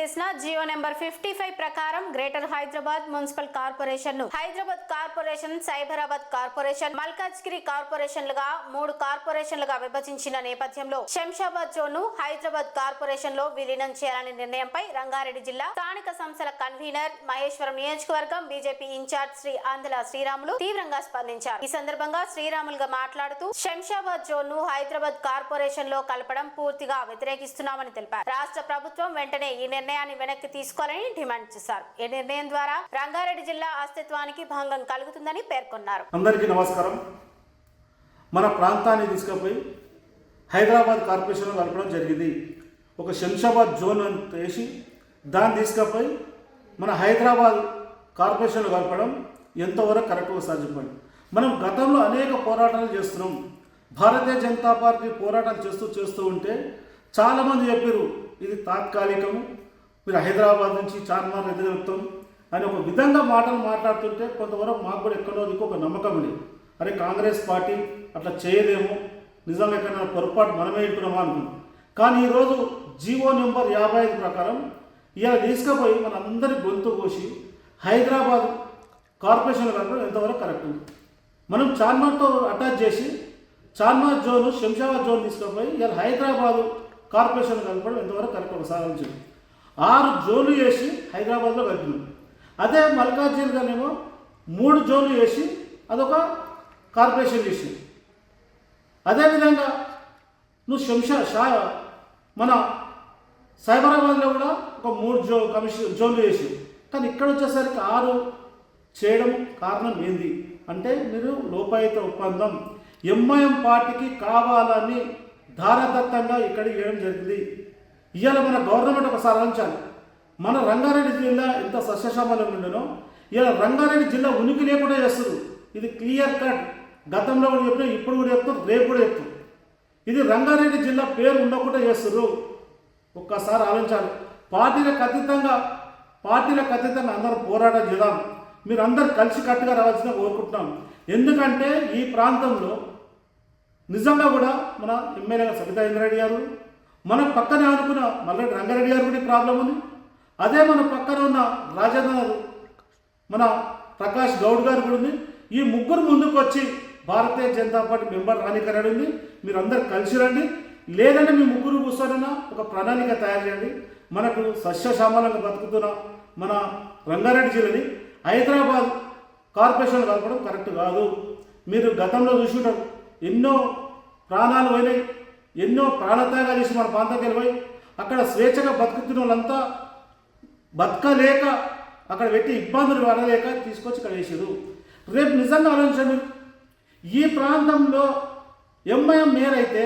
చేసిన Jio number fifty five ప్రకారం greater Hyderabad municipal కార్పొరేషన్ను హైదరాబాద్ కార్పొరేషన్ సైబరాబాద్ కార్పొరేషన్ మల్కాజ్గిరి కార్పొరేషన్లుగా మూడు కార్పొరేషన్లుగా విభజించిన నేపథ్యంలో శంషాబాద్ జోన్ను హైదరాబాద్ కార్పొరేషన్లో విలీనం చేయాలనే నిర్ణయంపై రంగారెడ్డి జిల్లా స్థానిక సంస్థల కన్వీనర్ మహేశ్వరం నియోజకవర్గం బీజేపీ ఇన్ఛార్జ్ శ్రీ ఆంధ్ర శ్రీరాములు తీవ్రంగా స్పందించారు. ఈ సందర్భంగా శ్రీరాములుగా మాట్లాడుతూ శంషాబాద్ జోన్ను హైదరాబాద్ కార్పొరేషన్లో కలపడం పూర్తిగా వ్యతిరేకిస్తున్నామని తెలిపారు. రాష్ట్ర ప్రభుత్వం వెంటనే ఈ నిర్ణయాన్ని వెనక్కి తీసుకోవాలని డిమాండ్ చేశారు. ఈ నిర్ణయం ద్వారా రంగారెడ్డి జిల్లా అస్తిత్వానికి భంగం కలుగుతుందని పేర్కొన్నారు. అందరికీ నమస్కారం. మన ప్రాంతాన్ని తీసుకుపోయి హైదరాబాద్ కార్పొరేషన్లో కలపడం జరిగింది. ఒక శంషాబాద్ జోన్ అని వేసి దాన్ని తీసుకుపోయి మన హైదరాబాద్ కార్పొరేషన్లో కలపడం ఎంతవరకు కరెక్ట్గా సాధ్యపడి మనం గతంలో అనేక పోరాటాలు చేస్తున్నాం. భారతీయ జనతా పార్టీ పోరాటాలు చేస్తూ చేస్తూ ఉంటే చాలామంది చెప్పారు ఇది తాత్కాలికము. మీరు హైదరాబాద్ నుంచి చార్మార్ ఎదుగుతాం అని ఒక విధంగా మాటలు మాట్లాడుతుంటే కొంతవరకు మాకు కూడా ఎక్కడో ఒక నమ్మకం ఉంది. అరే కాంగ్రెస్ పార్టీ అట్లా చేయదేమో. నిజంగా ఎక్కడైనా పొరపాటు మనమే ఇంటున్నామా అనుకున్నాం కానీ ఈరోజు జీవో నెంబర్ యాభై ఐదు ప్రకారం ఇలా తీసుకుపోయి మన అందరి గొంతు కోసి హైదరాబాద్ కార్పొరేషన్ కలపడం ఎంతవరకు కరెక్ట్ మనం చార్మార్తో అటాచ్ చేసి చార్మార్ జోన్ శంషాబాద్ జోన్ తీసుకుపోయి ఇలా హైదరాబాద్ కార్పొరేషన్ కలపడం ఎంతవరకు కరెక్ట్ ఒక సాధించింది ఆరు జోన్లు వేసి హైదరాబాద్లో కలిపినాం. అదే మల్కాజ్గిరిగానేమో మూడు జోన్లు వేసి అదొక కార్పొరేషన్ చేసింది అదేవిధంగా నువ్వు శంషా షా మన సైబరాబాద్లో కూడా ఒక మూడు జో కమిషన్ జోన్లు వేసి కానీ ఇక్కడ వచ్చేసరికి ఆరు చేయడం కారణం ఏంది? అంటే మీరు లోపాయుత ఒప్పందం ఎంఐఎం పార్టీకి కావాలని ధారదత్తంగా ఇక్కడ చేయడం జరిగింది. ఇవాళ మన గవర్నమెంట్ ఒకసారి ఆలోచించాలి మన రంగారెడ్డి జిల్లా ఎంత సస్యశామలం ఉండనో ఇలా రంగారెడ్డి జిల్లా ఉనికి లేకుండా చేస్తారు ఇది క్లియర్ కట్. గతంలో కూడా చెప్పినా ఇప్పుడు కూడా చెప్తారు రేపు కూడా చెప్తారు ఇది రంగారెడ్డి జిల్లా పేరు ఉండకుండా చేస్తారు ఒక్కసారి ఆలోచించాలి. పార్టీలకు అతీతంగా పార్టీలకు అతీతంగా అందరూ పోరాటం చేద్దాం. మీరు అందరు కలిసి కట్టుగా రావాల్సిన కోరుకుంటున్నాం. ఎందుకంటే ఈ ప్రాంతంలో నిజంగా కూడా మన ఎమ్మెల్యేగా సబితా ఇంద్రారెడ్డి గారు మన పక్కనే అనుకున్న మల్లెడ్డి రంగారెడ్డి గారు కూడా ప్రాబ్లం ఉంది. అదే మన పక్కన ఉన్న రాజేంద్ర మన ప్రకాష్ గౌడ్ గారు కూడా ఉంది. ఈ ముగ్గురు ముందుకు వచ్చి భారతీయ జనతా పార్టీ మెంబర్ రానికరాడు ఉంది. మీరు అందరు కలిసి రండి. లేదంటే మీ ముగ్గురు కూర్చొని ఒక ప్రణాళిక తయారు చేయండి. మనకు సస్యశామలంగా బతుకుతున్న మన రంగారెడ్డి జిల్లాని హైదరాబాద్ కార్పొరేషన్ కలపడం కరెక్ట్ కాదు. మీరు గతంలో చూసి ఎన్నో ప్రాణాలు పోయినాయి. ఎన్నో ప్రాణత్యాగాలు చేసి మన ప్రాంతానికి వెళ్ళిపోయి అక్కడ స్వేచ్ఛగా బతుకుతున్న వాళ్ళంతా బతకలేక అక్కడ పెట్టి ఇబ్బందులు పడలేక తీసుకొచ్చి ఇక్కడ వేసారు రేపు నిజంగా ఆలోచించండి ఈ ప్రాంతంలో ఎంఐఎం మేర్ అయితే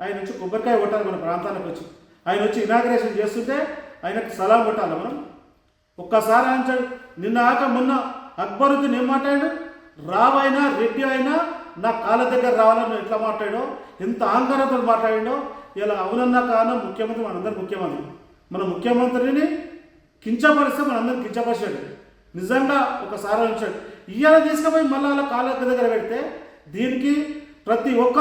ఆయన వచ్చి కొబ్బరికాయ కొట్టాలి మన ప్రాంతానికి వచ్చి. ఆయన వచ్చి ఇనాగ్రేషన్ చేస్తుంటే ఆయనకు సలాం కొట్టాలి మనం. ఒక్కసారి ఆలోచించండి. నిన్న ఆక మొన్న అక్బరుద్దీన్ ఏం మాట్లాడాడు? రావైనా రెడ్డి అయినా నా కాళ్ళ దగ్గర రావాలని ఎట్లా మాట్లాడో ఎంత ఆందోళనతో మాట్లాడాడో ఇలా అవునన్నా కారణం ముఖ్యమంత్రి మనందరి ముఖ్యమంత్రి. మన ముఖ్యమంత్రిని కించపరిస్తే మనందరం కించపరిచాడు. నిజంగా ఒకసారి ఉంచాడు ఇవాళ తీసుకుపోయి మళ్ళీ అలా కాళ్ళ దగ్గర పెడితే దీనికి ప్రతి ఒక్క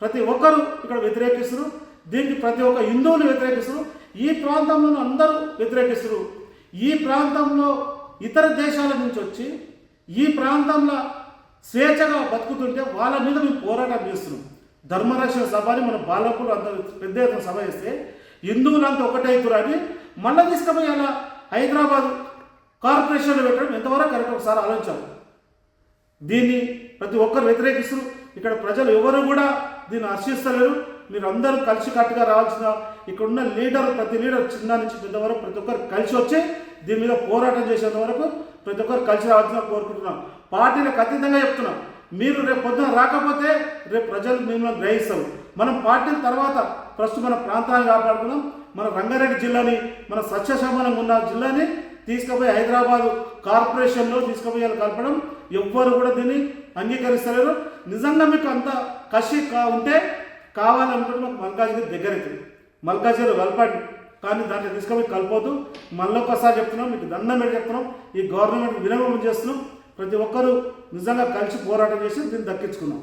ప్రతి ఒక్కరు ఇక్కడ వ్యతిరేకిస్తారు. దీనికి ప్రతి ఒక్క హిందువులు వ్యతిరేకిస్తారు. ఈ ప్రాంతంలో అందరూ వ్యతిరేకిస్తారు. ఈ ప్రాంతంలో ఇతర దేశాల నుంచి వచ్చి ఈ ప్రాంతంలో స్వేచ్ఛగా బతుకుతుంటే వాళ్ళ మీద మేము పోరాటం చేస్తున్నాం. ధర్మరక్షణ సభ అని మన బాలకులు అంత పెద్ద ఎత్తున సభ చేస్తే హిందువులంతా ఒకటైతురు అని మళ్ళీ తీసుకుపోయి అలా హైదరాబాద్ కార్పొరేషన్లో పెట్టడం ఎంతవరకు కరెక్ట్ ఒకసారి ఆలోచించాలి. దీన్ని ప్రతి ఒక్కరు వ్యతిరేకిస్తారు ఇక్కడ ప్రజలు ఎవరు కూడా దీన్ని హర్షిస్తలేరు మీరు అందరూ కలిసి కట్టుగా రావాల్సిన ఇక్కడ ఉన్న లీడర్ ప్రతి లీడర్ చిన్న నుంచి పెద్ద వరకు ప్రతి ఒక్కరు కలిసి వచ్చి దీని మీద పోరాటం చేసేంత వరకు ప్రతి ఒక్కరు కలిసి రావాల్సిన కోరుకుంటున్నాం. పార్టీలకు అతీతంగా చెప్తున్నాం. మీరు రేపు పొద్దున రాకపోతే రేపు ప్రజలు మిమ్మల్ని గ్రహిస్తాం మనం పార్టీల తర్వాత ప్రస్తుతం మన ప్రాంతాన్ని కాపాడుకున్నాం. మన రంగారెడ్డి జిల్లాని మన సస్యశమనంగా ఉన్న జిల్లాని తీసుకుపోయి హైదరాబాద్ కార్పొరేషన్లో తీసుకుపోయేలా కలపడం ఎవ్వరు కూడా దీన్ని అంగీకరిస్తలేరు. నిజంగా మీకు అంత కసి కా ఉంటే కావాలనుకుంటే మాకు మల్కాజ్గిరి దగ్గర మల్కాజ్గిరి కలపండి కానీ దాంట్లో తీసుకుపోయి కలపొద్దు. మళ్ళీ ఒకసారి చెప్తున్నాం మీకు దండం పెట్టి చెప్తున్నాం. ఈ గవర్నమెంట్ వినమం చేస్తున్నాం. ప్రతి ఒక్కరూ నిజంగా కలిసి పోరాటం చేసి దీన్ని దక్కించుకున్నాం.